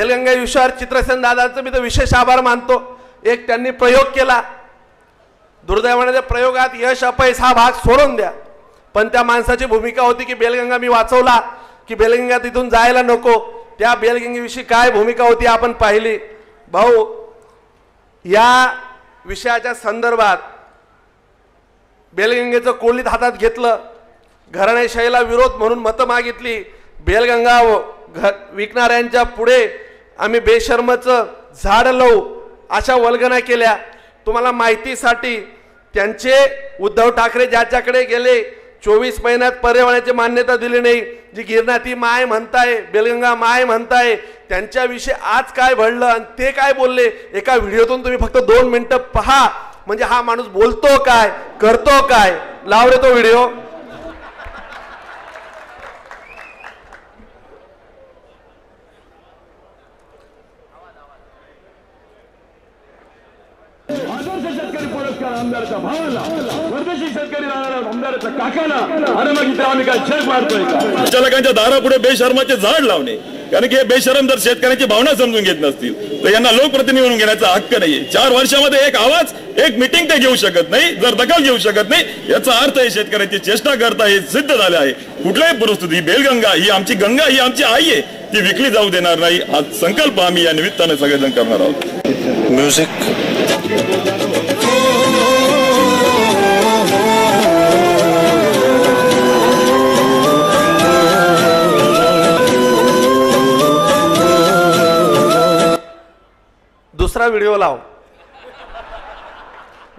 बेलगंगा विषयावर चित्रसेन दादाचं मी तर विशेष आभार मानतो. एक त्यांनी प्रयोग केला. दुर्दैवाने त्या प्रयोगात यश अपयश हा भाग सोडून द्या. पण त्या माणसाची भूमिका होती की बेलगंगा मी वाचवला की बेलगंगा तिथून जायला नको. त्या बेलगंगेविषयी काय भूमिका होती आपण पाहिली. भाऊ या विषयाच्या संदर्भात बेलगंगेचं कोलीत हातात घेतलं. घराणेशाहीला विरोध म्हणून मतं मागितली. बेलगंगा घ विकणाऱ्यांच्या पुढे आम्ही बेशर्मचं झाड लावू अशा वल्गना केल्या. तुम्हाला माहितीसाठी त्यांचे उद्धव ठाकरे ज्याच्याकडे गेले चोवीस महिन्यात पर्यावरणाची मान्यता दिली नाही. जी गिरनाथी माय म्हणताय बेलगंगा माय म्हणताय त्यांच्याविषयी आज काय घडलं आणि ते काय बोलले एका व्हिडिओतून तुम्ही फक्त दोन मिनटं पहा. म्हणजे हा माणूस बोलतो काय करतो काय? लावले तो व्हिडिओ. पुरस्कार आमदाराच्या भावाला परदेशी शेतकरी राहणाऱ्या आमदाराच्या काकाला अरे मग इथे आम्ही काय छेड मारतोय दारापुढे बेशर्माचे झाड लावणे. कारण की हे बेशरम जर शेतकऱ्यांची भावना समजून घेत नसतील तर यांना लोकप्रतिनिधी म्हणून घेण्याचा हक्क नाहीये. चार वर्षामध्ये एक आवाज एक मिटिंग ते घेऊ शकत नाही जर दखल घेऊ शकत नाही याचा अर्थ हे शेतकऱ्यांची चेष्टा करता हे सिद्ध झाले आहे. कुठल्याही परिस्थिती बेलगंगा ही आमची गंगा ही आमची आई आहे ती विकली जाऊ देणार नाही हा संकल्प आम्ही या निमित्ताने सगळेजण करणार आहोत. म्युझिक दुसरा व्हिडिओ लाव.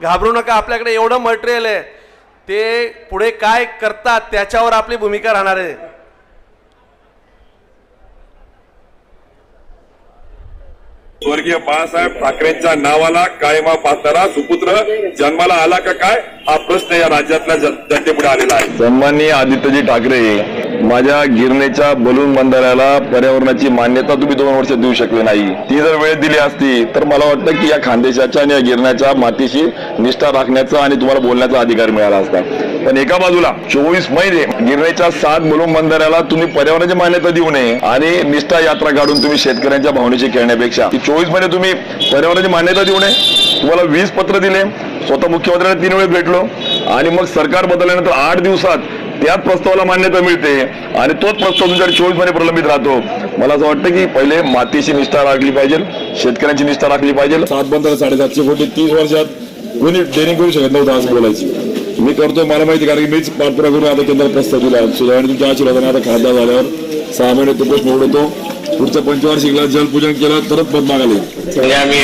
घाबरू नका आपल्याकडे एवढं मटेरियल आहे. ते पुढे काय करतात त्याच्यावर आपली भूमिका राहणार आहे. स्वर्गीय बाळासाहेब ठाकरेंच्या नावाला कायमा पाहताना सुपुत्र जन्माला आला का काय? हा प्रश्न या राज्यातल्या जनतेपुढे आलेला आहे. सन्माननीय आदित्यजी ठाकरे माझ्या गिरणेच्या बलून बंधाऱ्याला पर्यावरणाची मान्यता तुम्ही दोन वर्ष देऊ शकले नाही. ती जर वेळ दिली असती तर मला वाटतं की या खानदेशाच्या आणि या गिरण्याच्या मातीशी निष्ठा राखण्याचा आणि तुम्हाला बोलण्याचा अधिकार मिळाला असता. पण एका बाजूला चोवीस महिने गिरणेच्या सात बलून बंधाऱ्याला तुम्ही पर्यावरणाची मान्यता देऊ नये आणि निष्ठा यात्रा काढून तुम्ही शेतकऱ्यांच्या भावनेची खेळण्यापेक्षा चोवीस महिने तुम्ही पर्यावरणाची मान्यता देऊ नये. तुम्हाला वीस पत्र दिले. स्वतः मुख्यमंत्र्यांना तीन वेळेस भेटलो. आणि मग सरकार बदलल्यानंतर आठ दिवसात त्याच प्रस्तावाला मान्यता मिळते. आणि तोच प्रस्ताव तुमच्याकडे चोवीस महिने प्रलंबित राहतो. मला असं वाटतं की पहिले मातीची निष्ठा राखली पाहिजे. शेतकऱ्यांची निष्ठा राखली पाहिजे. सात बंदर साडेसातशे कोटी तीस वर्षात कोणी डेअरिंग करू शकत नव्हतं असं बोलायची. मी करतो मला माहिती कारण की मीच पाठपुरा करून आता त्यांना प्रस्ताव दिला. सुधारणे तुमच्या आशीर्वादाने आता खासदार झाल्यावर सहा महिने तो प्रश्न उडवतो पुढच्या पंचवार्षिकला जलपूजन केलं तरच पद मागायला येईल या मी